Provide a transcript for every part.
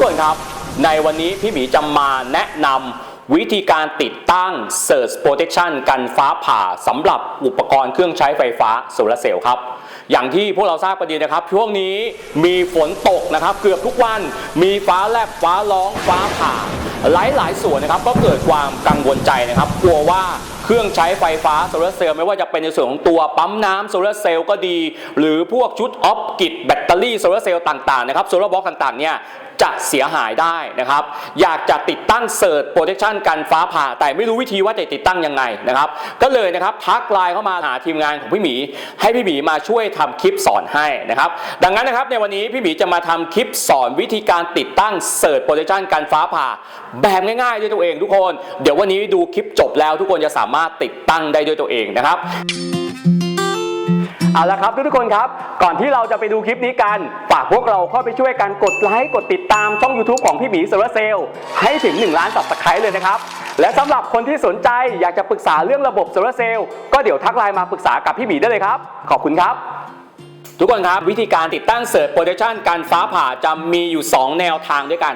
กคนครับ ในวันนี้พี่หมีจะมาแนะนำวิธีการติดตั้ง Surge Protection กันฟ้าผ่าสำหรับอุปกรณ์เครื่องใช้ไฟฟ้าโซลาร์เซลล์ครับ อย่างที่พวกเราทราบกันดีนะครับ ช่วงนี้มีฝนตกนะครับ เกือบทุกวันมีฟ้าแลบฟ้าร้องฟ้าผ่า หลายๆ ส่วนนะครับก็เกิดความกังวลใจนะครับกลัวว่าเครื่องใช้ไฟฟ้าโซลาร์เซลล์ไม่ว่าจะเป็นในส่วนของตัวปั๊มน้ำโซลาร์เซลล์ก็ดี หรือพวกชุดออฟกิดแบตเตอรี่โซลาร์เซลล์ต่างๆนะครับโซลาร์บล็อกต่างๆเนี่ย จะเสียหายได้นะครับ อยากจะติดตั้งเซิร์ตโปรเทคชันกันฟ้าผ่า แต่ไม่รู้วิธีว่าจะติดตั้งยังไงนะครับ ก็เลยนะครับทักไลน์เข้ามาหาทีมงานของพี่หมี ให้พี่หมีมาช่วยทำคลิปสอนให้นะครับ ดังนั้นนะครับในวันนี้พี่หมีจะมาทำคลิปสอนวิธีการติดตั้งเซิร์ตโปรเทคชันกันฟ้าผ่า แบบง่ายๆด้วยตัวเองทุกคน เดี๋ยววันนี้ดูคลิปจบแล้วทุกคนจะสามารถติดตั้งได้ด้วยตัวเองนะครับ เอาละครับทุกๆคนครับ ก่อนที่เราจะไปดูคลิปนี้กัน ฝากพวกเราเข้าไปช่วยกันกดไลค์กดติดตามช่อง YouTube ของพี่หมีโซลาเซลล์ให้ถึง 1 ล้านสับสไครต์เลยนะครับ และสำหรับคนที่สนใจอยากจะปรึกษาเรื่องระบบโซลาเซลล์ก็เดี๋ยวทักไลน์มาปรึกษากับพี่หมีได้เลยครับ ขอบคุณครับ ทุกคนครับวิธีการติดตั้งเซิร์ฟโปรเทคชันการฟ้าผ่าจะมีอยู่ 2 แนวทางด้วยกัน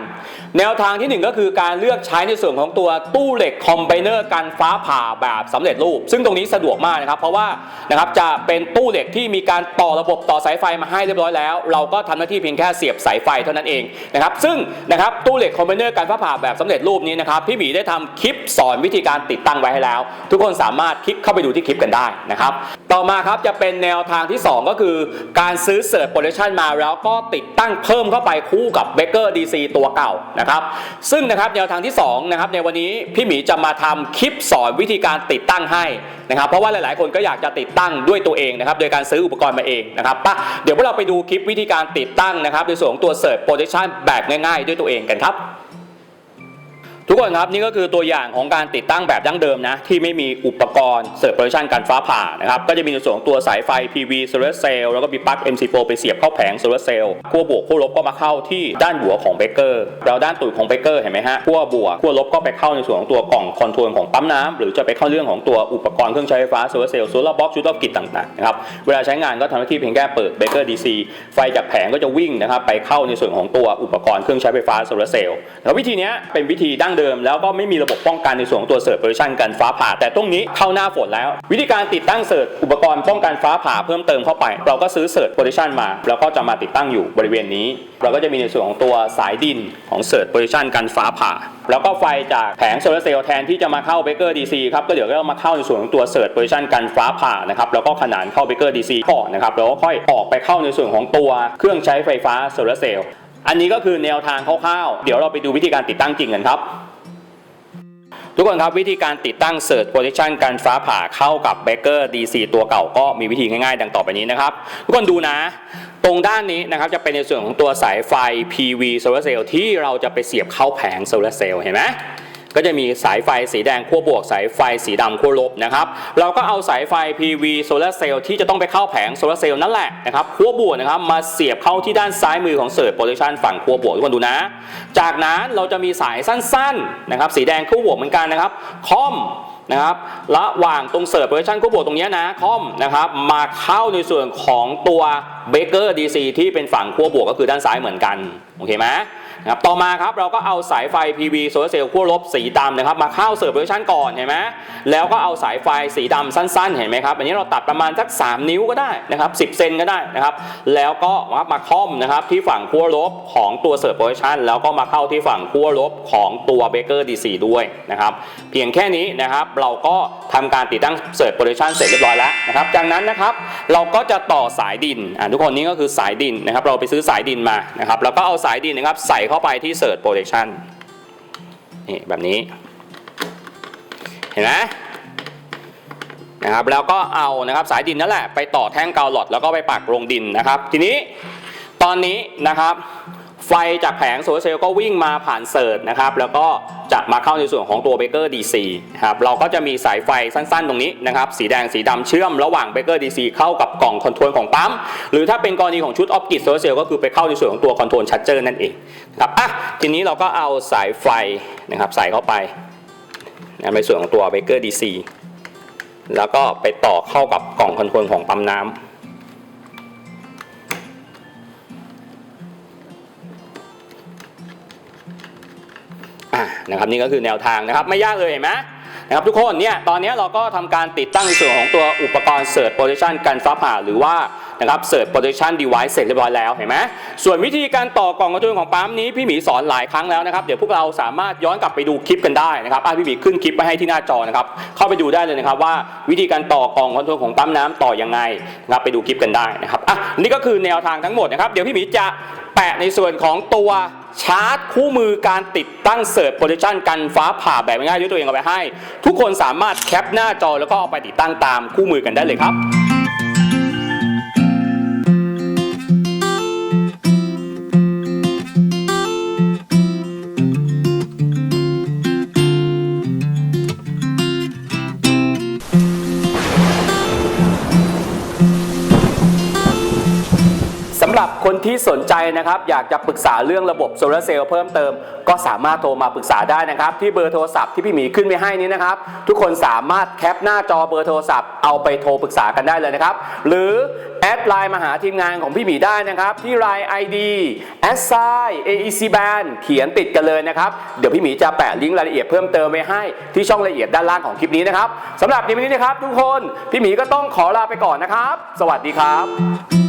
แนวทางทีหนึ่1 ก็คือการเลือกใช้ในส่วนของตัวตู้เหล็กคอมไบเนอร์การฟ้าผ่าแบบสำเร็จรูป ซึ่งตรงนี้สะดวกมากนะครับ เพราะว่านะครับจะเป็นตู้เหล็กที่มีการต่อระบบต่อสายไฟมาให้เรียบร้อยแล้ว เราก็ทำหน้าที่เพียงแค่เสียบสายไฟเท่านั้นเองนะครับซึ่งนะครับตู้เหล็กคอมไบเนอร์การฟ้าผ่าแบบสำเร็จรูปนี้นะครับพี่หมีได้ทำคลิปสอนวิธีการติดตั้งไว้ให้แล้ว ทุกคนสามารถคลิกเข้าไปดูที่คลิปกันได้นะครับต่อมาครับจะเป็นแนวทางที่ 2 ก็คือการซื้อเซิร์ฟโปรดักชันมาแล้วก็ติดตั้งเพิ่มเข้าไปคู่กับเบเกอร์ DC ตัวเก่านะครับซึ่งนะครับแนวทางที่2นะครับในวันนี้พี่หมีจะมาทำคลิปสอนวิธีการติดตั้งให้นะครับเพราะว่าหลายๆ คนก็อยากจะติดตั้งด้วยตัวเองนะครับโดยการซื้ออุปกรณ์มาเองนะครับปะเดี๋ยวพวกเราไปดูคลิปวิธีการติดตั้งนะครับในส่วนของตัวเซิร์ฟโปรดักชันแบบง่ายๆ ด้วยตัวเองกันครับ ทุกคนครับนี่ก็คือตัวอย่างของการติดตั้งแบบดั้งเดิมนะที่ไม่มีอุปกรณ์เสิร์ฟโปรดักชันการฟ้าผ่านะครับก็จะมีในส่วนของตัวสายไฟ PV solar cell แล้วก็มีปลั๊ก MC4 ไปเสียบเข้าแผง solar cell ขั้วบวกขั้วลบก็มาเข้าที่ด้านหัวของเบเกอร์แล้วด้านตูดของเบเกอร์เห็นไหมฮะขั้วบวกขั้วลบก็ไปเข้าในส่วนของตัวกล่องคอนโทรลของปั๊มน้ำหรือจะไปเข้าเรื่องของตัวอุปกรณ์เครื่องใช้ไฟฟ้า solar cell solar box ชุดรอบกิจต่างๆนะครับเวลาใช้งานก็ทำหน้าที่เพียงแค่เปิดเบเกอร์ DC ไฟจากแผงก็จะวิ่งนะครับไปเข้าในส่วนของตัวอุปกรณ์เครื่องใช้ไฟฟ้า solar cell แล้ววิธีนี้เป็นวิธีดั้งเดิม แล้วก็ไม่มีระบบป้องกันในส่วนของตัวเสิร์ฟโปรดักชันกันฟ้าผ่า แต่ตรงนี้เข้าหน้าฝนแล้ว วิธีการติดตั้งเสิร์ฟอุปกรณ์ป้องกันฟ้าผ่าเพิ่มเติมเข้าไป เราก็ซื้อเสิร์ฟโปรดักชันมา แล้วก็จะมาติดตั้งอยู่บริเวณนี้ เราก็จะมีในส่วนของตัวสายดินของเสิร์ฟโปรดักชันกันฟ้าผ่า แล้วก็ไฟจากแผงโซลาร์เซลล์แทนที่จะมาเข้าเบเกอร์ดีซีครับก็เดี๋ยวก็มาเข้าในส่วนของตัวเสิร์ฟโปรดักชันกันฟ้าผ่านะครับแล้วก็ขนานเข้าเบเกอร์ดีซีก่อนนะครับแล้วก็ค่อยออกไปเข้าในส่วนของตัวเครื่องใช้ไฟฟ้าโซลาร์เซลล์อันนี้ก็คือแนวทางคร่าวๆ เดี๋ยวเราไปดูวิธีการติดตั้งจริงกันครับ ทุกคนครับวิธีการติดตั้งเซิร์ชโปรเทคชันการฟ้าผ่าเข้ากับแบเกอร์ DC ตัวเก่าก็มีวิธีง่ายๆ ดังต่อไปนี้นะครับ ทุกคนดูนะ ตรงด้านนี้นะครับจะเป็นในส่วนของตัวสายไฟ PV solar cell ที่เราจะไปเสียบเข้าแผง solar cell เห็นไหม ก็จะมีสายไฟสีแดงขั้วบวก สายไฟสีดำขั้วลบนะครับเราก็เอาสายไฟ PV solar cell ที่จะต้องไปเข้าแผง solar cell นั่นแหละนะครับขั้วบวกนะครับมาเสียบเข้าที่ด้านซ้ายมือของเสิร์ฟโปรดักชันฝั่งขั้วบวกทุกคนดูนะ จากนั้นเราจะมีสายสั้นๆนะครับสีแดงขั้วบวกเหมือนกันนะครับคอมนะครับระหว่างตรงเสิร์ฟโปรดักชันขั้วบวกตรงเนี้ยนะคอมนะครับมาเข้าในส่วนของตัว เบเกอร์ DC ที่เป็นฝั่งขั้วบวกก็คือด้านซ้ายเหมือนกันโอเคไหมนะครับต่อมาครับเราก็เอาสายไฟ PV โซลาร์เซลล์ขั้วลบสีดำนะครับมาเข้าเสิร์ฟโปรดักชันก่อนเห็นไหมแล้วก็เอาสายไฟสีดำสั้นๆ เห็นไหมครับอันนี้เราตัดประมาณสัก 3 นิ้วก็ได้นะครับ10 เซนก็ได้นะครับแล้วก็มาค่อมนะครับที่ฝั่งขั้วลบของตัวเสิร์ฟโปรดักชันแล้วก็มาเข้าที่ฝั่งขั้วลบของตัวเบเกอร์ดีซีด้วยนะครับเพียงแค่นี้นะครับเราก็ทำการติดตั้งเสิร์ฟโปรดักชันเสร็จเรียบร้อยแล้วนะครับจากนั้นนะครับเราก็จะต่อสายดินอ่าทุกคนนี่ก็คือสายดินนะครับ เราไปซื้อสายดินมานะครับ แล้วก็เอาสายดินนะครับ ใส่เข้าไปที่เสิร์ชโปรเทคชันนี่แบบนี้ เห็นไหมนะครับแล้วก็เอานะครับสายดินนั่นแหละไปต่อแท่งกาวหลอดแล้วก็ไปปักลงดินนะครับ ทีนี้ตอนนี้นะครับ ไฟจากแผงโซลาร์เซลล์ก็วิ่งมาผ่านเสิร์ชนะครับ แล้วก็ จะมาเข้าในส่วนของตัวเบเกอร์ DC ครับเราก็จะมีสายไฟสั้นๆ ตรงนี้นะครับสีแดงสีดำเชื่อมระหว่างเบเกอร์ DC เข้ากับกล่องคอนโทรลของปั๊ม หรือถ้าเป็นกรณีของชุดออฟกิดโซลาร์เซลล์ก็คือไปเข้าในส่วนของตัวคอนโทรลชัดเจอร์นั่นเองครับอะทีนี้เราก็เอาสายไฟนะครับใส่เข้าไปนในส่วนของตัวเบเกอร์ DC แล้วก็ไปต่อเข้ากับกล่องคอนโทรลของปั๊มน้ำ อ่านะครับนี่ก็คือแนวทางนะครับไม่ยากเลยเห็นไหมนะครับทุกคนเนี่ยตอนนี้เราก็ทำการติดตั้งในส่วนของตัวอุปกรณ์ Search Protection กันฟ้าผ่าหรือว่านะครับ Search Protection Device เสร็จเรียบร้อยแล้วเห็นไหมส่วนวิธีการต่อกล่องคอนโทรลของปั๊มนี้พี่หมีสอนหลายครั้งแล้วนะครับ เดี๋ยวพวกเราสามารถย้อนกลับไปดูคลิปกันได้นะครับพี่หมีขึ้นคลิปไว้ให้ที่หน้าจอนะครับเข้าไปดูได้เลยนะครับว่าวิธีการต่อกล่องคอนโทรลของปั๊มน้ำต่อยังไงนะครับไปดูคลิปกันได้นะครับอะนี่ก็คือแนวทางทั้งหมดนะครับเดี๋ยวพี่หมีจะแปะในส่วนของตัว ชาร์จคู่มือการติดตั้งเสิร์ฟโพซิชันกันฟ้าผ่าแบบง่ายๆด้วยตัวเองเอาไปให้ ทุกคนสามารถแคปหน้าจอแล้วก็เอาไปติดตั้งตามคู่มือกันได้เลยครับ หรับคนที่สนใจนะครับ อยากจะปรึกษาเรื่องระบบโซลาร์เซลล์เพิ่มเติม ก็สามารถโทรมาปรึกษาได้นะครับ ที่เบอร์โทรศัพท์ที่พี่หมีขึ้นไปให้นี้นะครับ ทุกคนสามารถแคปหน้าจอเบอร์โทรศัพท์เอาไปโทรปรึกษากันได้เลยนะครับ หรือแอดไลน์มาหาทีมงานของพี่หมีได้นะครับ ที่ไลน์ ID s i AEC Band เขียนติดกันเลยนะครับ เดี๋ยวพี่หมีจะแปะลิงก์รายละเอียดเพิ่มเติมไว้ให้ที่ช่องรายละเอียดด้านล่างของคลิปนี้นะครับสำหรับในวันนี้นะครับ ทุกคนพี่หมีก็ต้องขอลาไปก่อนนะครับ สวัสดีครับ